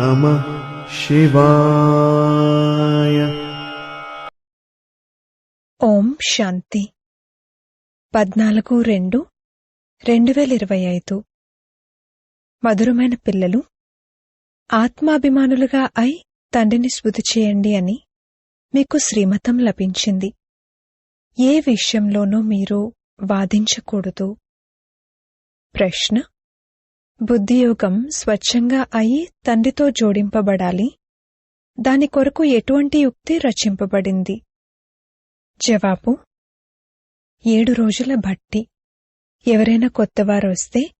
నమ శివాయ. ఓం శాంతి. పద్నాలుగు రెండు రెండు వేల ఇరవై ఐదు. మధురమైన పిల్లలు ఆత్మాభిమానులుగా అయి తండ్రిని స్మృతి చేయండి అని మీకు శ్రీమతం లభించింది. ఏ విషయంలోనూ మీరు వాదించకూడదు. ప్రశ్న బుద్ధియోగం స్వచ్ఛంగా అయి తండ్రితో జోడింపబడాలి. దాని కొరకు ఎటువంటి యుక్తి రచింపబడింది? జవాబు ఏడు రోజుల భట్టి. ఎవరైనా కొత్తవారు వస్తే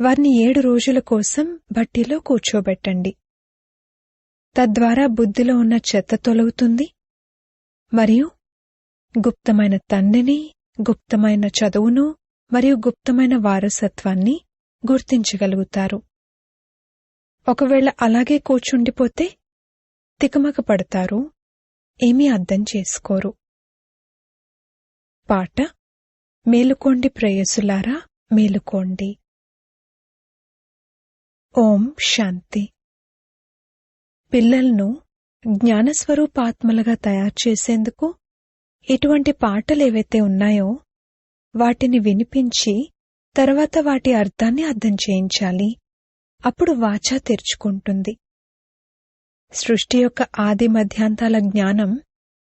వారిని ఏడు రోజుల కోసం భట్టిలో కూర్చోబెట్టండి. తద్వారా బుద్ధిలో ఉన్న చెత్త తొలగుతుంది. మరియు గుప్తమైన తండ్రిని గుప్తమైన చదువును మరియు గుప్తమైన వారసత్వాన్ని గుర్తించగలుగుతారు. ఒకవేళ అలాగే కూర్చుండిపోతే తికమక పడతారు ఏమీ అర్థం చేసుకోరు. పాట మేలుకోండి ప్రేయసులారా మేలుకోండి. ఓం శాంతి. పిల్లలను జ్ఞానస్వరూపాత్మలుగా తయారు చేసేందుకు ఇటువంటి పాటలేవైతే ఉన్నాయో వాటిని వినిపించి తర్వాత వాటి అర్థాన్ని అర్థం చేయించాలి. అప్పుడు వాచ తెరుచుకుంటుంది. సృష్టి యొక్క ఆది మధ్యాంతాల జ్ఞానం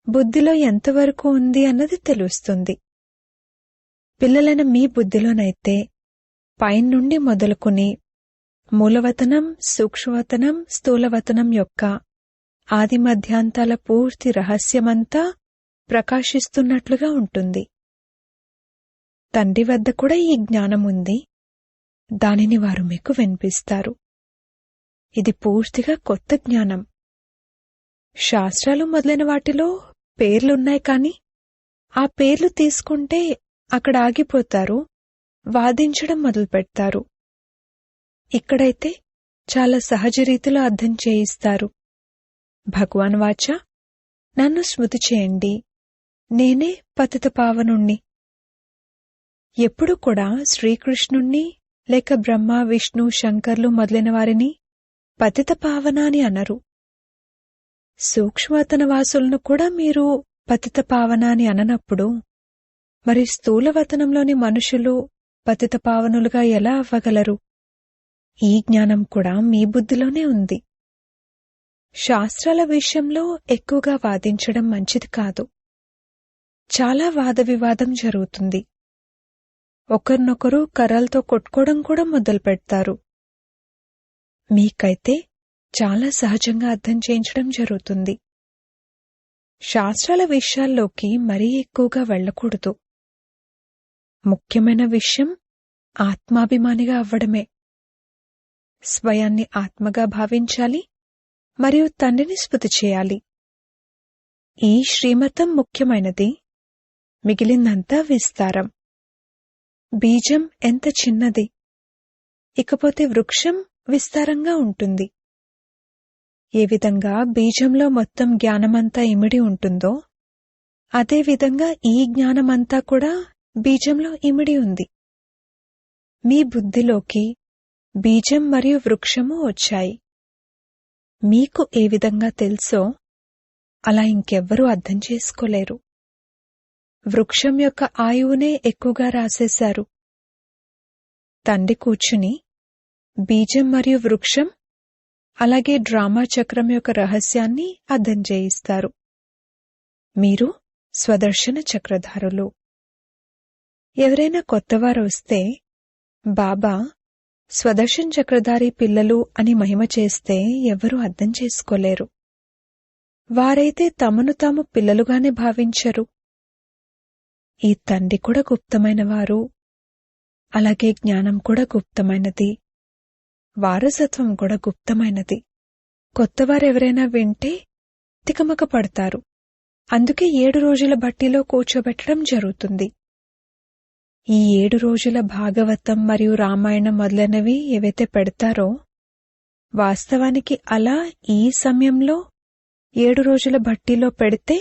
బుద్ధిలో ఎంతవరకు ఉంది అన్నది తెలుస్తుంది. పిల్లలైన మీ బుద్ధిలోనైతే పైనుండి మొదలుకుని మూలవతనం సూక్ష్మవతనం స్థూలవతనం యొక్క ఆది మధ్యాంతాల పూర్తి రహస్యమంతా ప్రకాశిస్తున్నట్లుగా ఉంటుంది. తండ్రి వద్ద కూడా ఈ జ్ఞానం ఉంది. దానిని వారు మీకు వినిపిస్తారు. ఇది పూర్తిగా కొత్త జ్ఞానం. శాస్త్రాలు మొదలైన వాటిలో పేర్లున్నాయి కాని ఆ పేర్లు తీసుకుంటే అక్కడ ఆగిపోతారు వాదించడం మొదలుపెడతారు. ఇక్కడైతే చాలా సహజ రీతిలో అర్థం చేయిస్తారు. భగవాన్ వాచ నన్ను స్మృతి చేయండి. నేనే పతిత పావనుణ్ణి. ఎప్పుడు కూడా శ్రీకృష్ణుణ్ణి లేక బ్రహ్మ విష్ణు శంకర్లు మొదలైన వారిని పతిత పావన అని అనరు. సూక్ష్మవతన వాసులను కూడా మీరు పతిత పావన అని అననప్పుడు మరి స్థూలవతనంలోని మనుషులు పతిత పావనులుగా ఎలా అవ్వగలరు? ఈ జ్ఞానం కూడా మీ బుద్ధిలోనే ఉంది. శాస్త్రాల విషయంలో ఎక్కువగా వాదించడం మంచిది కాదు. చాలా వాదవివాదం జరుగుతుంది. ఒకరినొకరు కర్రలతో కొట్టుకోవడం కూడా మొదలు పెడతారు. మీకైతే చాలా సహజంగా అర్థం చేయించడం జరుగుతుంది. శాస్త్రాల విషయాల్లోకి మరీ ఎక్కువగా వెళ్ళకూడదు. ముఖ్యమైన విషయం ఆత్మాభిమానిగా అవ్వడమే. స్వయాన్ని ఆత్మగా భావించాలి మరియు తండ్రిని స్మృతి చేయాలి. ఈ శ్రీమతం ముఖ్యమైనది మిగిలిందంతా విస్తారం. బీజం ఎంత చిన్నది. ఇకపోతే వృక్షం విస్తారంగా ఉంటుంది. ఏ విధంగా బీజంలో మొత్తం జ్ఞానమంతా ఇమిడి ఉంటుందో అదేవిధంగా ఈ జ్ఞానమంతా కూడా బీజంలో ఇమిడి ఉంది. మీ బుద్ధిలోకి బీజం మరియు వృక్షము వచ్చాయి. మీకు ఏ విధంగా తెలుసో అలా ఇంకెవ్వరూ అర్థం చేసుకోలేరు. వృక్షం యొక్క ఆయువునే ఎక్కువగా రాసేశారు. తండ్రి కూర్చుని బీజం మరియు వృక్షం అలాగే డ్రామా చక్రం యొక్క రహస్యాన్ని అర్థం చేయిస్తారు. మీరు స్వదర్శన చక్రధారులు. ఎవరైనా కొత్తవారు వస్తే బాబా స్వదర్శన్ చక్రధారి పిల్లలు అని మహిమ చేస్తే ఎవరూ అర్థం చేసుకోలేరు. వారైతే తమను తాము పిల్లలుగానే భావించరు. ఈ తండ్రి కూడా గుప్తమైన వారు అలాగే జ్ఞానం కూడా గుప్తమైనది. వారసత్వం కూడా గుప్తమైనది. కొత్తవారెవరైనా వింటే తికమక పడతారు అందుకే ఏడు రోజుల బట్టిలో కూర్చోబెట్టడం జరుగుతుంది. ఈ ఏడు రోజుల భాగవతం మరియు రామాయణం మొదలైనవి ఏవైతే పెడతారో వాస్తవానికి అలా ఈ సమయంలో ఏడు రోజుల భట్టీలో పెడితే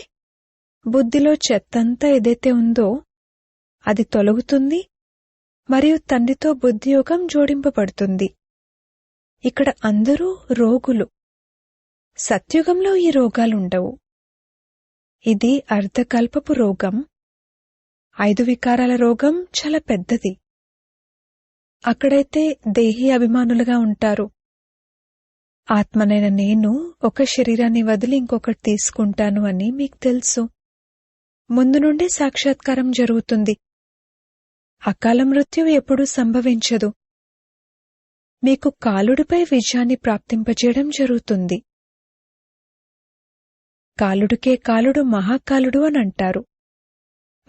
బుద్ధిలో చెత్తంతా ఏదైతే ఉందో అది తొలగుతుంది మరియు తండ్రితో బుద్ధియోగం జోడింపబడుతుంది. ఇక్కడ అందరూ రోగులు. సత్యుగంలో ఈ రోగాలుండవు. ఇది అర్ధకల్పపు రోగం. ఐదు వికారాల రోగం చాలా పెద్దది. అక్కడైతే దేహి అభిమానులుగా ఉంటారు. ఆత్మనైన నేను ఒక శరీరాన్ని వదిలి ఇంకొకటి తీసుకుంటాను అని మీకు తెలుసు. ముందు నుండే సాక్షాత్కారం జరుగుతుంది. అకాల మృత్యు ఎప్పుడూ సంభవించదు. మీకు కాలుడిపై విజయాన్ని ప్రాప్తింపజేయడం జరుగుతుంది. కాలుడికే కాలుడు మహాకాలుడు అని అంటారు.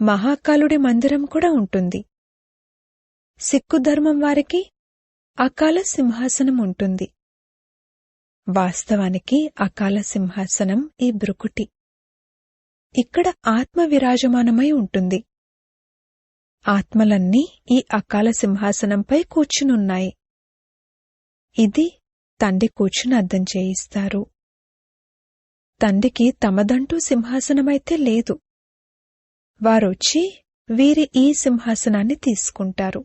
మహాకాలుడి మందిరం కూడా ఉంటుంది. సిక్కు ధర్మం వారికి అకాల సింహాసనం ఉంటుంది. వాస్తవానికి అకాల సింహాసనం ఈ బ్రుకుటి ఇక్కడ ఆత్మ విరాజమానమై ఉంటుంది. ఆత్మలన్నీ ఈ అకాల సింహాసనంపై కూర్చునున్నాయి. ఇది తండ్రి కూర్చుని అర్థం చేయిస్తారు. తండ్రికి తమదంటూ సింహాసనమైతే లేదు. వారొచ్చి వీరి ఈ సింహాసనాన్ని తీసుకుంటారు.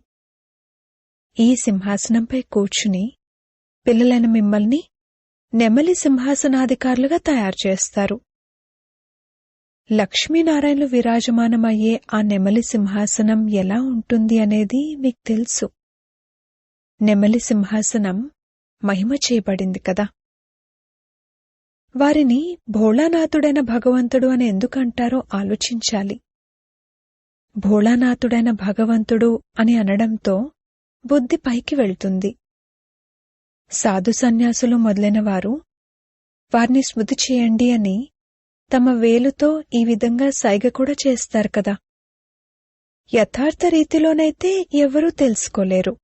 ఈ సింహాసనంపై కూర్చుని పిల్లలైన మిమ్మల్ని నెమలి సింహాసనాధికారులుగా తయారు చేస్తారు. లక్ష్మీనారాయణలు విరాజమానమయ్యే ఆ నెమలి సింహాసనం ఎలా ఉంటుంది అనేది మీకు తెలుసు. నెమలి సింహాసనం మహిమ చేయబడింది కదా. వారిని భోళానాథుడైన భగవంతుడు అని ఎందుకంటారో ఆలోచించాలి. భోళానాథుడైన భగవంతుడు అని అనడంతో బుద్ధి పైకి వెళ్తుంది. సాధు సన్యాసులు మొదలైన వారు వారిని స్మృతి చేయండి అని తమ వేలుతో ఈ విధంగా సైగ కూడా చేస్తారు కదా. యథార్థ రీతిలోనైతే ఎవరూ తెలుసుకోలేరు.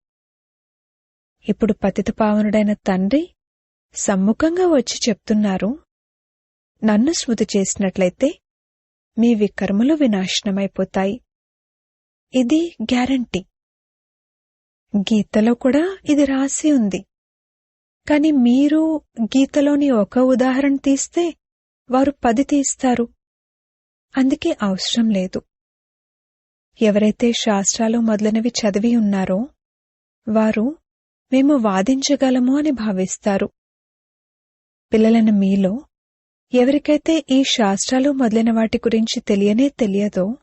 ఇప్పుడు పతితపావనుడైన తండ్రి సమ్ముఖంగా వచ్చి చెప్తున్నారు నన్ను స్మృతి చేసినట్లయితే మీ వికర్మలు వినాశనమైపోతాయి. ఇది గ్యారంటీ. గీతలో కూడా ఇది రాసి ఉంది. కాని మీరు గీతలోని ఒక ఉదాహరణ తీస్తే వారు పది తీస్తారు. అందుకే అవసరం లేదు. ఎవరైతే శాస్త్రాలు మొదలైనవి చదివి ఉన్నారో వారు మేము వాదించగలము అని భావిస్తారు. పిల్లలను మీలో ఎవరికైతే ఈ శాస్త్రాలు మొదలైన వాటి గురించి తెలియనే తెలియదో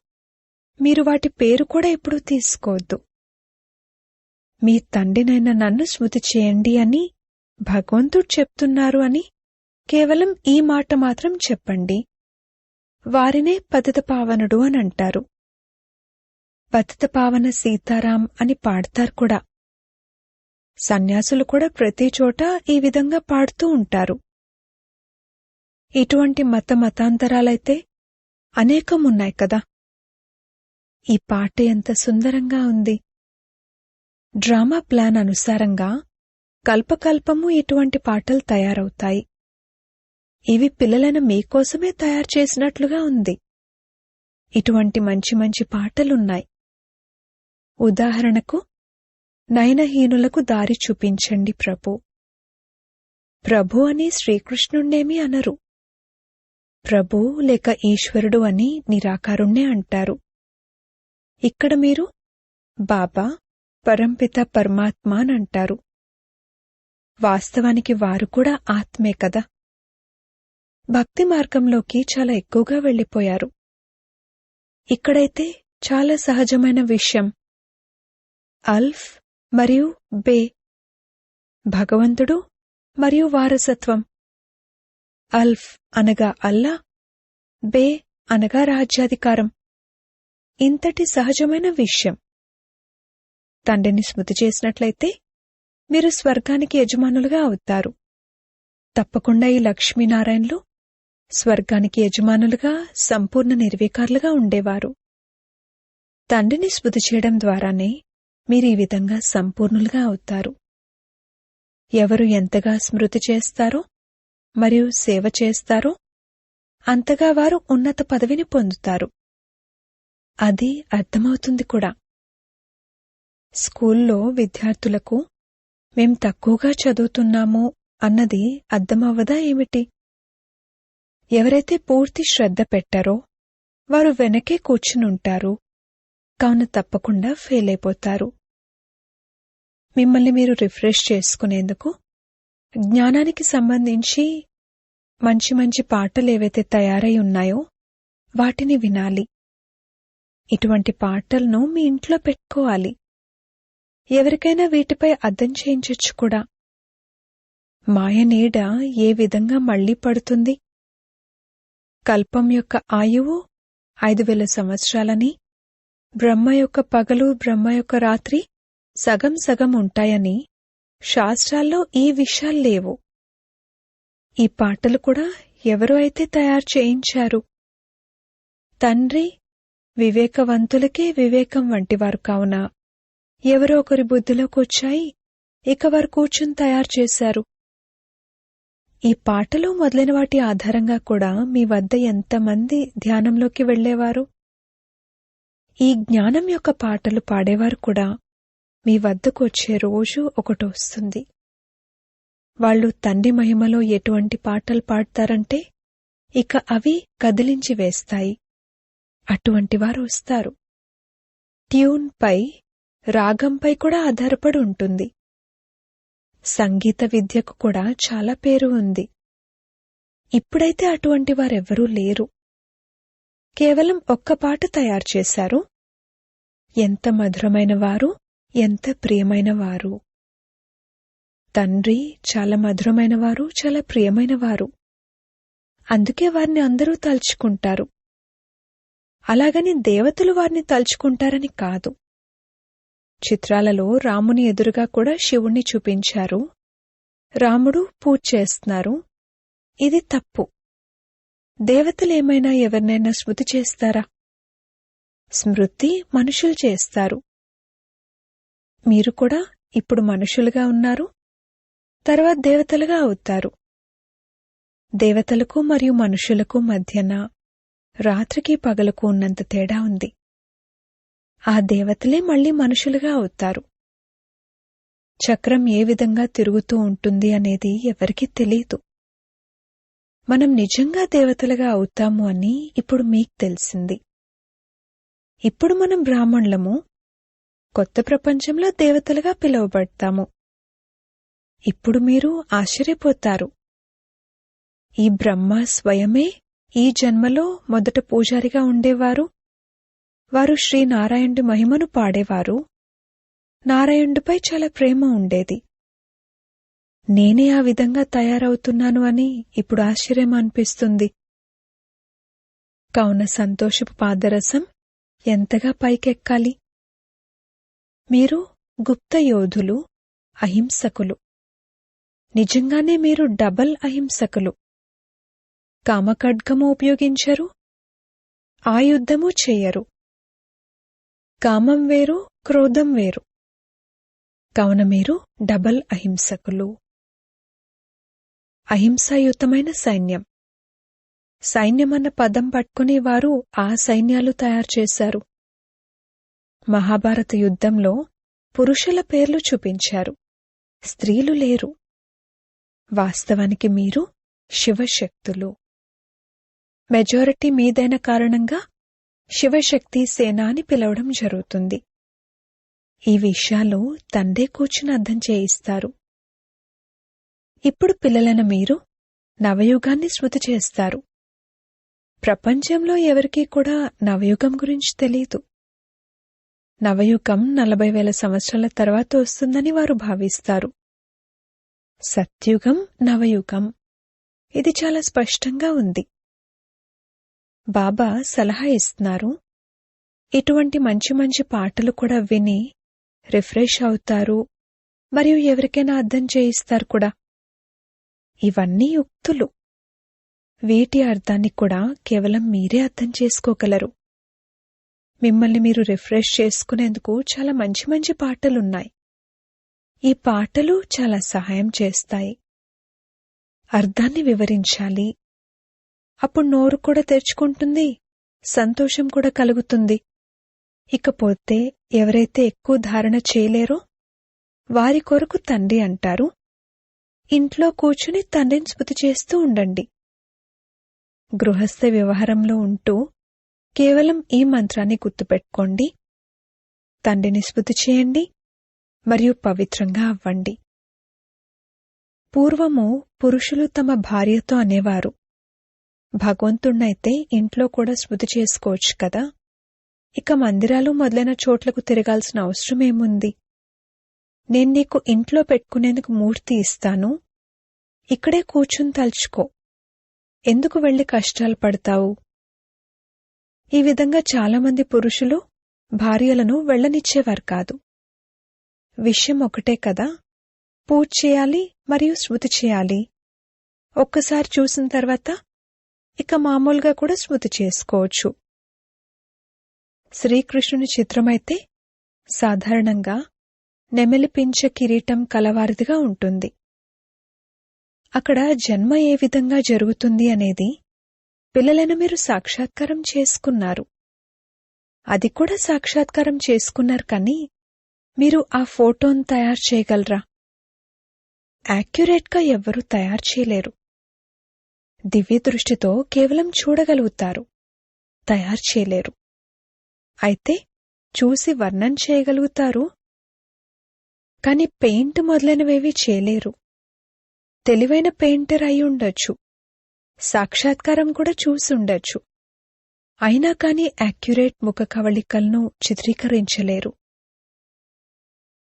మీరు వాటి పేరు కూడా ఎప్పుడూ తీసుకోవద్దు. మీ తండ్రినైన నన్ను స్మృతి చేయండి అని భగవంతుడు చెప్తున్నారు అని కేవలం ఈ మాట మాత్రం చెప్పండి. వారినే పతితపావనుడు అని అంటారు. పతితపావన సీతారాం అని పాడతారు కూడా. సన్యాసులు కూడా ప్రతి చోట ఈ విధంగా పాడుతూ ఉంటారు. ఇటువంటి మత మతాంతరాలైతే అనేకం ఉన్నాయి కదా. ఈ పాట ఎంత సుందరంగా ఉంది. డ్రామా ప్లాన్ అనుసారంగా కల్పకల్పము ఇటువంటి పాటలు తయారవుతాయి. ఇవి పిల్లలను మీకోసమే తయారు చేసినట్లుగా ఉంది. ఇటువంటి మంచి మంచి పాటలున్నాయి. ఉదాహరణకు నయనహీనులకు దారి చూపించండి ప్రభు. ప్రభు అని శ్రీకృష్ణుణ్ణేమీ అనరు. ప్రభు లేక ఈశ్వరుడు అని నిరాకారుణ్ణే అంటారు. ఇక్కడ మీరు బాబా పరంపిత పరమాత్మ అంటారు వాస్తవానికి వారు కూడా ఆత్మే కదా. భక్తి మార్గంలోకి చాలా ఎక్కువగా వెళ్ళిపోయారు. ఇక్కడైతే చాలా సహజమైన విషయం. అల్ఫ్ మరియు బే. భగవంతుడు మరియు వారసత్వం. అల్ఫ్ అనగా అల్లా బే అనగా రాజ్యాధికారం. ఇంతటి సహజమైన విషయం. తండ్రిని స్మృతి చేసినట్లయితే మీరు స్వర్గానికి యజమానులుగా అవుతారు. తప్పకుండా ఈ లక్ష్మీనారాయణలు స్వర్గానికి యజమానులుగా సంపూర్ణ నిర్వికారులుగా ఉండేవారు. తండ్రిని స్మృతి చేయడం ద్వారానే మీరు ఈ విధంగా సంపూర్ణులుగా అవుతారు. ఎవరు ఎంతగా స్మృతి చేస్తారో మరియు సేవ చేస్తారో అంతగా వారు ఉన్నత పదవిని పొందుతారు. అది అర్థమవుతుంది కూడా. స్కూల్లో విద్యార్థులకు మేం తక్కువగా చదువుతున్నాము అన్నది అర్థమవ్వదా ఏమిటి? ఎవరైతే పూర్తి శ్రద్ధ పెట్టారో వారు వెనకే కూర్చునుంటారు. కావున తప్పకుండా ఫెయిల్ అయిపోతారు మిమ్మల్ని మీరు రిఫ్రెష్ చేసుకునేందుకు జ్ఞానానికి సంబంధించి మంచి మంచి పాటలు ఏవైతే తయారై ఉన్నాయో వాటిని వినాలి. ఇటువంటి పాటలను మీ ఇంట్లో పెట్టుకోవాలి. ఎవరికైనా వీటిపై అర్థం చేయించచ్చు కూడా. మాయ నీడ ఏ విధంగా మళ్ళీ పడుతుంది? కల్పం యొక్క ఆయువు? ఐదు వేల సంవత్సరాలని? బ్రహ్మ యొక్క పగలు బ్రహ్మ యొక్క రాత్రి? సగం సగం ఉంటాయని? శాస్త్రాల్లో ఈ విషయాలు లేవు. ఈ పాటలు కూడా ఎవరు అయితే తయారు చేయించారు. తండ్రి వివేకవంతులకే వివేకం వంటివారు కావున ఎవరో ఒకరి బుద్ధిలోకొచ్చాయి ఇక వారు కూర్చుని తయారు చేశారు. ఈ పాటలు మొదలైన వాటి ఆధారంగా కూడా మీ వద్ద ఎంతమంది ధ్యానంలోకి వెళ్ళేవారు ఈ జ్ఞానం యొక్క పాటలు పాడేవారు కూడా మీ వద్దకు వచ్చే రోజు ఒకటి వస్తుంది. వాళ్ళు తండ్రి మహిమలో ఎటువంటి పాటలు పాడతారంటే ఇక అవి కదిలించి వేస్తాయి. అటువంటి వారు వస్తారు. ట్యూన్పై రాగంపై కూడా ఆధారపడి ఉంటుంది. సంగీత విద్యకు కూడా చాలా పేరు ఉంది. ఇప్పుడైతే అటువంటి వారెవ్వరూ లేరు. కేవలం ఒక్క పాట తయారు చేశారు. ఎంత మధురమైన వారు ఎంత ప్రియమైన వారు. తండ్రి చాలా మధురమైన వారు చాలా ప్రియమైన వారు. అందుకే వారిని అందరూ తలుచుకుంటారు. అలాగని దేవతలు వారిని తలుచుకుంటారని కాదు. చిత్రాలలో రాముని ఎదురుగా కూడా శివుణ్ణి చూపించారు. రాముడు పూజ చేస్తున్నారు. ఇది తప్పు. దేవతలేమైనా ఎవరినైనా స్మృతి చేస్తారా? స్మృతి మనుషులు చేస్తారు. మీరు కూడా ఇప్పుడు మనుషులుగా ఉన్నారు. తర్వాత దేవతలుగా అవుతారు. దేవతలకు మరియు మనుషులకు మధ్యన రాత్రికి పగలకు ఉన్నంత తేడా ఉంది. ఆ దేవతలే మళ్ళీ మనుషులుగా అవుతారు. చక్రం ఏ విధంగా తిరుగుతూ ఉంటుంది అనేది ఎవరికీ తెలియదు. మనం నిజంగా దేవతలుగా అవుతాము అని ఇప్పుడు మీకు తెలిసింది. ఇప్పుడు మనం బ్రాహ్మణులము కొత్త ప్రపంచంలో దేవతలుగా పిలువబడతాము. ఇప్పుడు మీరు ఆశ్చర్యపోతారు. ఈ బ్రహ్మ స్వయమే ఈ జన్మలో మొదట పూజారిగా ఉండేవారు. వారు శ్రీనారాయణుడి మహిమను పాడేవారు. నారాయణుడిపై చాలా ప్రేమ ఉండేది. నేనే ఆ విధంగా తయారవుతున్నాను అని ఇప్పుడు ఆశ్చర్యం అనిపిస్తుంది. కావున సంతోషపు పాదరసం ఎంతగా పైకెక్కాలి? మీరు గుప్త యోధులు అహింసకులు. నిజంగానే మీరు డబల్ అహింసకులు. కామఖడ్గము ఉపయోగించరు. ఆ యుద్ధము చేయరు. కామం వేరు క్రోధం వేరు. కావున మీరు డబల్ అహింసకులు. అహింసాయుతమైన సైన్యం. సైన్యమన్న పదం పట్టుకుని వారు ఆ సైన్యాలు తయారు చేశారు. మహాభారత యుద్ధంలో పురుషుల పేర్లు చూపించారు. స్త్రీలు లేరు. వాస్తవానికి మీరు శివశక్తులు. మెజారిటీ మీదైన కారణంగా శివశక్తి సేన అని పిలవడం జరుగుతుంది. ఈ విషయాలు తండ్రే కూర్చుని అర్థం చేయిస్తారు. ఇప్పుడు పిల్లలను మీరు నవయుగాన్ని శృతి చేస్తారు. ప్రపంచంలో ఎవరికీ కూడా నవయుగం గురించి తెలియదు నవయుగం నలభై వేల సంవత్సరాల తర్వాత వస్తుందని వారు భావిస్తారు. సత్యుగం నవయుగం. ఇది చాలా స్పష్టంగా ఉంది. బాబా సలహా ఇస్తున్నారు. ఇటువంటి మంచి మంచి పాటలు కూడా విని రిఫ్రెష్ అవుతారు. మరియు ఎవరికైనా అర్థం చేయిస్తారు కూడా. ఇవన్నీ యుక్తులు. వీటి అర్థాన్ని కూడా కేవలం మీరే అర్థం చేసుకోగలరు. మిమ్మల్ని మీరు రిఫ్రెష్ చేసుకునేందుకు చాలా మంచి మంచి పాటలున్నాయి. ఈ పాటలు చాలా సహాయం చేస్తాయి. అర్థాన్ని వివరించాలి. అప్పుడు నోరు కూడా తెరుచుకుంటుంది సంతోషం కూడా కలుగుతుంది. ఇకపోతే ఎవరైతే ఎక్కువ ధారణ చేయలేరో వారి కొరకు తండ్రి అంటారు ఇంట్లో కూర్చుని తండ్రిని స్మృతి చేస్తూ ఉండండి. గృహస్థ వ్యవహారంలో ఉంటూ కేవలం ఈ మంత్రాన్ని గుర్తుపెట్టుకోండి తండ్రిని స్మృతి చేయండి మరియు పవిత్రంగా అవ్వండి. పూర్వము పురుషులు తమ భార్యతో అనేవారు భగవంతుణ్ణైతే ఇంట్లో కూడా స్మృతి చేసుకోవచ్చు కదా. ఇక మందిరాలు మొదలైన చోట్లకు తిరగాల్సిన అవసరమేముంది నేను నీకు ఇంట్లో పెట్టుకునేందుకు మూర్తి ఇస్తాను. ఇక్కడే కూర్చుని తలుచుకో. ఎందుకు వెళ్ళి కష్టాలు పడతావు? ఈ విధంగా చాలామంది పురుషులు భార్యలను వెళ్ళనిచ్చేవారు కాదు. విషయం ఒకటే కదా. పూజ చేయాలి మరియు స్మృతి చేయాలి. ఒక్కసారి చూసిన తర్వాత ఇక మామూలుగా కూడా స్మృతి చేసుకోవచ్చు. శ్రీకృష్ణుని చిత్రమైతే సాధారణంగా నెమలిపించ కిరీటం కలవారిదిగా ఉంటుంది. అక్కడ జన్మ ఏ విధంగా జరుగుతుంది అనేది పిల్లలను మీరు సాక్షాత్కారం చేసుకున్నారు. అది కూడా సాక్షాత్కారం చేసుకున్నారు కానీ మీరు ఆ ఫోటోను తయారు చేయగలరా? యాక్యురేట్గా ఎవ్వరూ తయారు చేయలేరు. దివ్య దృష్టితో కేవలం చూడగలుగుతారు. తయారు చేయలేరు. అయితే చూసి వర్ణన చేయగలుగుతారు. కాని పెయింట్ మొదలైనవేవి చేయలేరు. తెలివైన పెయింటర్ అయి ఉండొచ్చు. సాక్షాత్కారం కూడా చూసి ఉండొచ్చు. అయినా కాని యాక్యురేట్ ముఖ కవళికలను చిత్రీకరించలేరు.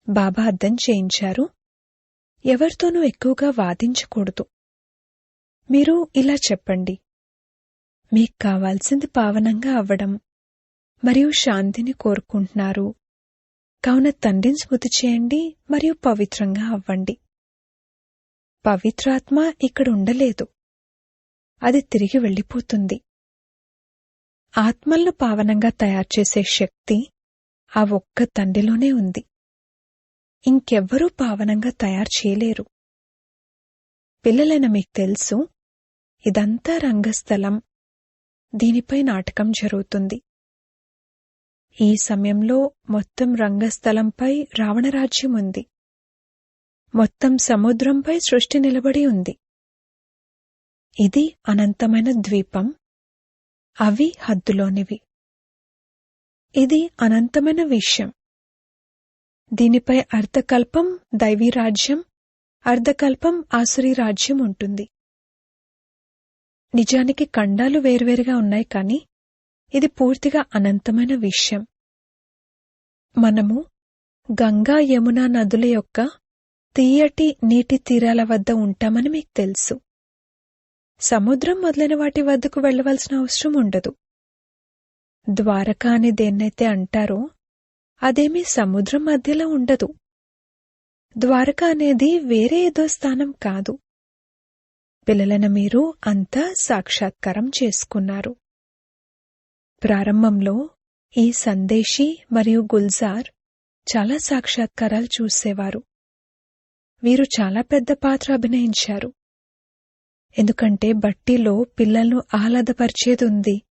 బాబా అర్థం చేయించారు. ఎవరితోనూ ఎక్కువగా వాదించకూడదు. మీరు ఇలా చెప్పండి. మీకు కావాల్సింది పావనంగా అవ్వడం. మరియు శాంతిని కోరుకుంటున్నారు. కావున తండ్రిని స్మృతి చేయండి మరియు పవిత్రంగా అవ్వండి. పవిత్రాత్మ ఇక్కడ ఉండలేదు. అది తిరిగి వెళ్ళిపోతుంది. ఆత్మలను పావనంగా తయారు చేసే శక్తి ఆ ఒక్క తండ్రిలోనే ఉంది. ఇంకెవ్వరూ పావనంగా తయారు చేయలేరు. పిల్లలైన మీకు తెలుసు ఇదంతా రంగస్థలం. దీనిపై నాటకం జరుగుతుంది. ఈ సమయంలో మొత్తం రంగస్థలంపై రావణరాజ్యం ఉంది. మొత్తం సముద్రంపై సృష్టి నిలబడి ఉంది. ఇది అనంతమైన ద్వీపం. అవి హద్దులోనివి. ఇది అనంతమైన విషయం. దీనిపై అర్ధకల్పం దైవీ రాజ్యం అర్ధకల్పం ఆసురీ రాజ్యం ఉంటుంది. నిజానికి ఖండాలు వేర్వేరుగా ఉన్నాయి కానీ ఇది పూర్తిగా అనంతమైన విషయం. మనము గంగా యమున నదుల యొక్క తీయటి నీటి తీరాల వద్ద ఉంటామని మీకు తెలుసు. సముద్రం మొదలైన వాటి వద్దకు వెళ్ళవలసిన అవసరం ఉండదు. ద్వారకా అని దేన్నైతే అంటారో అదేమీ సముద్రం మధ్యలో ఉండదు. ద్వారకా అనేది వేరే ఏదో స్థానం కాదు. పిల్లలను మీరు అంతా సాక్షాత్కారం చేసుకున్నారు. ప్రారంభంలో ఈ సందేశీ మరియు గుల్జార్ చాలా సాక్షాత్కారాలు చూసేవారు. వీరు చాలా పెద్ద పాత్ర అభినయించారు. ఎందుకంటే బట్టీలో పిల్లలను ఆహ్లాదపరిచేది ఉంది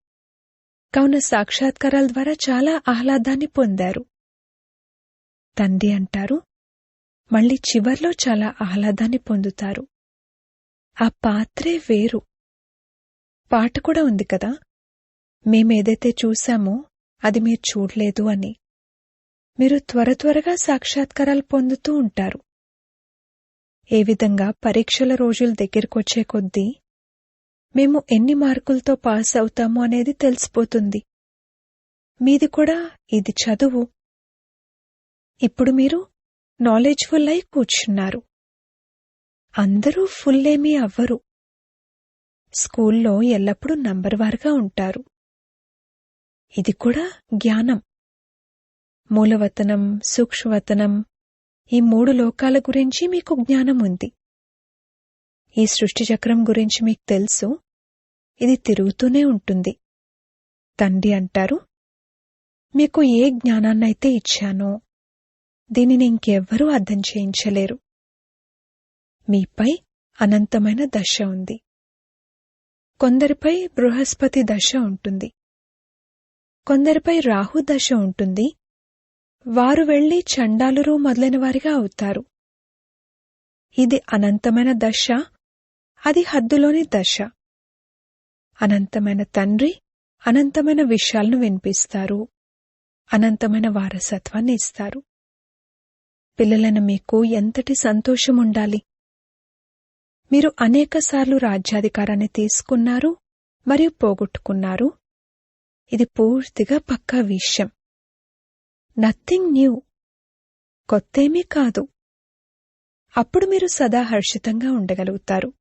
కావున సాక్షాత్కారాల ద్వారా చాలా ఆహ్లాదాన్ని పొందారు. తండ్రి అంటారు మళ్ళీ చివర్లో చాలా ఆహ్లాదాన్ని పొందుతారు. ఆ పాత్రే వేరు. పాట కూడా ఉంది కదా? మేమేదైతే చూశామో అది మీరు చూడలేదు అని. మీరు త్వర త్వరగా సాక్షాత్కారాలు పొందుతూ ఉంటారు. ఏ విధంగా పరీక్షల రోజుల దగ్గరకొచ్చే కొద్దీ మేము ఎన్ని మార్కులతో పాస్ అవుతామో అనేది తెలిసిపోతుంది. మీది కూడా ఇది చదువు. ఇప్పుడు మీరు నాలెడ్జ్ఫుల్ అయి కూర్చున్నారు. అందరూ ఫుల్ ఏమీ అవ్వరు. స్కూల్లో ఎల్లప్పుడూ నంబర్ వారుగా ఉంటారు. ఇది కూడా జ్ఞానం. మూలవతనం సూక్ష్మవతనం ఈ మూడు లోకాల గురించి మీకు జ్ఞానం ఉంది. ఈ సృష్టి చక్రం గురించి మీకు తెలుసు. ఇది తిరుగుతూనే ఉంటుంది. తండ్రి అంటారు మీకు ఏ జ్ఞానాన్నైతే ఇచ్చానో దీనిని ఇంకెవ్వరూ అర్థం చేయించలేరు. మీపై అనంతమైన దశ ఉంది. కొందరిపై బృహస్పతి దశ ఉంటుంది. కొందరిపై రాహు దశ ఉంటుంది. వారు వెళ్ళి చండాలురు మొదలైన వారిగా అవుతారు. ఇది అనంతమైన దశ అది హద్దులోని దశ. అనంతమైన తండ్రి అనంతమైన విషయాలను వినిపిస్తారు. అనంతమైన వారసత్వాన్ని ఇస్తారు. పిల్లలను మీకు ఎంతటి సంతోషం ఉండాలి? మీరు అనేకసార్లు రాజ్యాధికారాన్ని తీసుకున్నారు మరియు పోగొట్టుకున్నారు. ఇది పూర్తిగా పక్కా విషయం. నథింగ్ న్యూ కొత్తేమీ కాదు. అప్పుడు మీరు సదా హర్షితంగా ఉండగలుగుతారు.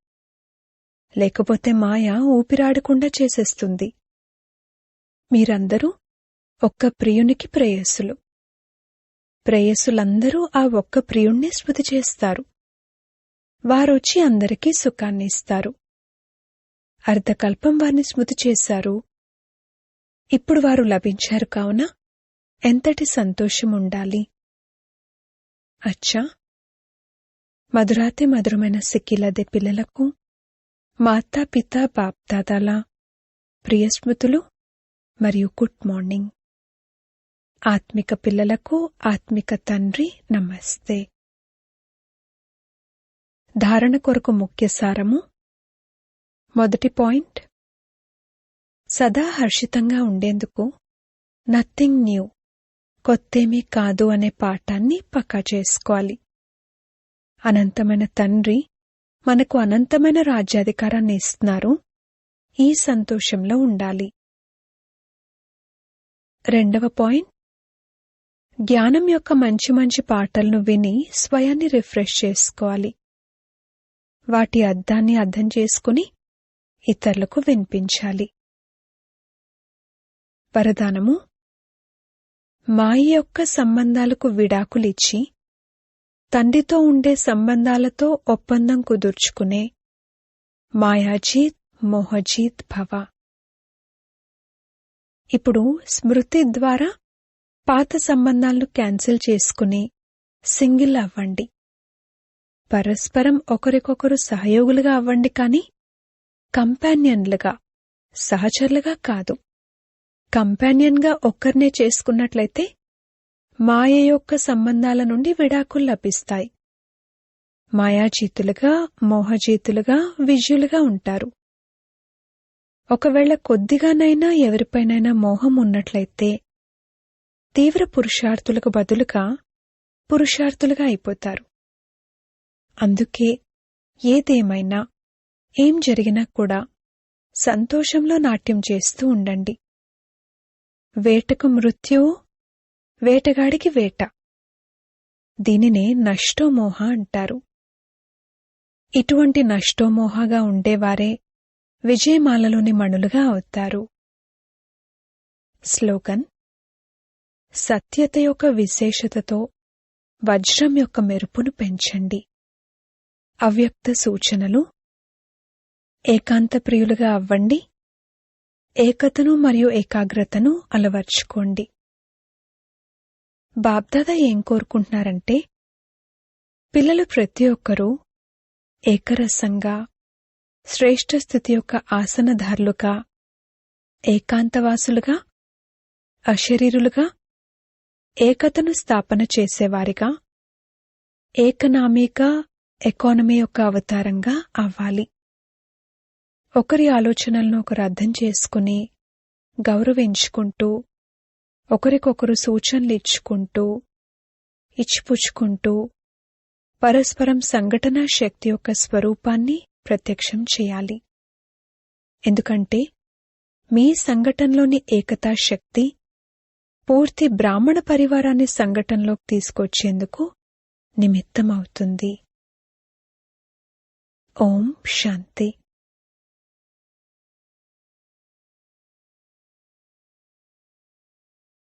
లేకపోతే మాయ ఊపిరాడకుండా చేసేస్తుంది. మీరందరూ ఒక్క ప్రియునికి ప్రేయస్సులు. ప్రేయస్సులందరూ ఆ ఒక్క ప్రియుణ్ణి స్మృతి చేస్తారు. వారొచ్చి అందరికీ సుఖాన్ని ఇస్తారు అర్ధకల్పం వారిని స్మృతి చేశారు. ఇప్పుడు వారు లభించారు కావున ఎంతటి సంతోషం ఉండాలి అచ్చా! మధురాతి మధురమైన సిక్కిలదే పిల్లలకు మాతాపిత బాప్దాదాల ప్రియ స్మృతులు మరియు గుడ్ మార్నింగ్. ఆత్మిక పిల్లలకు ఆత్మిక తండ్రి నమస్తే. ధారణ కొరకు ముఖ్య సారము. మొదటి పాయింట్. సదా హర్షితంగా ఉండేందుకు నథింగ్ న్యూ. కొత్తేమీ కాదు అనే పాఠాన్ని పక్కా చేసుకోవాలి. అనంతమైన తండ్రి మనకు అనంతమైన రాజ్యాధికారాన్ని ఇస్తున్నారు. ఈ సంతోషంలో ఉండాలి. రెండవ పాయింట్. జ్ఞానం యొక్క మంచి మంచి పాటలను విని స్వయాన్ని రిఫ్రెష్ చేసుకోవాలి. వాటి అర్థాన్ని అర్థం చేసుకుని ఇతరులకు వినిపించాలి. వరదానము మాయ యొక్క సంబంధాలకు విడాకులిచ్చి తండ్రితో ఉండే సంబంధాలతో ఒప్పందం కుదుర్చుకునే మాయాజీత్ మోహజీత్ భవ. ఇప్పుడు స్మృతి ద్వారా పాత సంబంధాలను క్యాన్సిల్ చేసుకుని సింగిల్ అవ్వండి. పరస్పరం ఒకరికొకరు సహయోగులుగా అవ్వండి కాని కంపానియన్లుగా సహచరులుగా కాదు. కంపానియన్గా ఒక్కరినే చేసుకున్నట్లయితే మాయ యొక్క సంబంధాల నుండి విడాకులు లభిస్తాయి. మాయాజీతులుగా మోహజీతులుగా విజయులుగా ఉంటారు. ఒకవేళ కొద్దిగానైనా ఎవరిపైనైనా మోహం ఉన్నట్లయితే తీవ్ర పురుషార్థులకు బదులుగా పురుషార్థులుగా అయిపోతారు. అందుకే ఏదేమైనా ఏం జరిగినా కూడా సంతోషంలో నాట్యం చేస్తూ ఉండండి. వేటకు మృత్యువు వేటగాడికి వేట. దీనినే నష్టోమోహ అంటారు. ఇటువంటి నష్టోమోహగా ఉండేవారే విజయమాలలోని మణులుగా అవుతారు. స్లోగన్ సత్యత యొక్క విశేషతతో వజ్రం యొక్క మెరుపును పెంచండి. అవ్యక్త సూచనలు. ఏకాంత ప్రియులుగా అవ్వండి. ఏకతను మరియు ఏకాగ్రతను అలవర్చుకోండి. బాబ్దాదా ఏం కోరుకుంటున్నారంటే పిల్లలు ప్రతి ఒక్కరూ ఏకరసంగా శ్రేష్ఠ స్థితి యొక్క ఆసనధారులుగా ఏకాంతవాసులుగా అశరీరులుగా ఏకతను స్థాపన చేసేవారిగా ఏకనామీక ఎకానమీ యొక్క అవతారంగా అవ్వాలి. ఒకరి ఆలోచనలను ఒకరు అర్థం చేసుకుని గౌరవించుకుంటూ ఒకరికొకరు సూచనలు ఇచ్చుకుంటూ ఇచ్చిపుచ్చుకుంటూ పరస్పరం సంఘటనా శక్తి యొక్క స్వరూపాన్ని ప్రత్యక్షం చేయాలి. ఎందుకంటే మీ సంఘటనలోని ఏకతా శక్తి పూర్తి బ్రాహ్మణ పరివారాన్ని సంఘటనలోకి తీసుకొచ్చేందుకు నిమిత్తమవుతుంది. ఓం శాంతి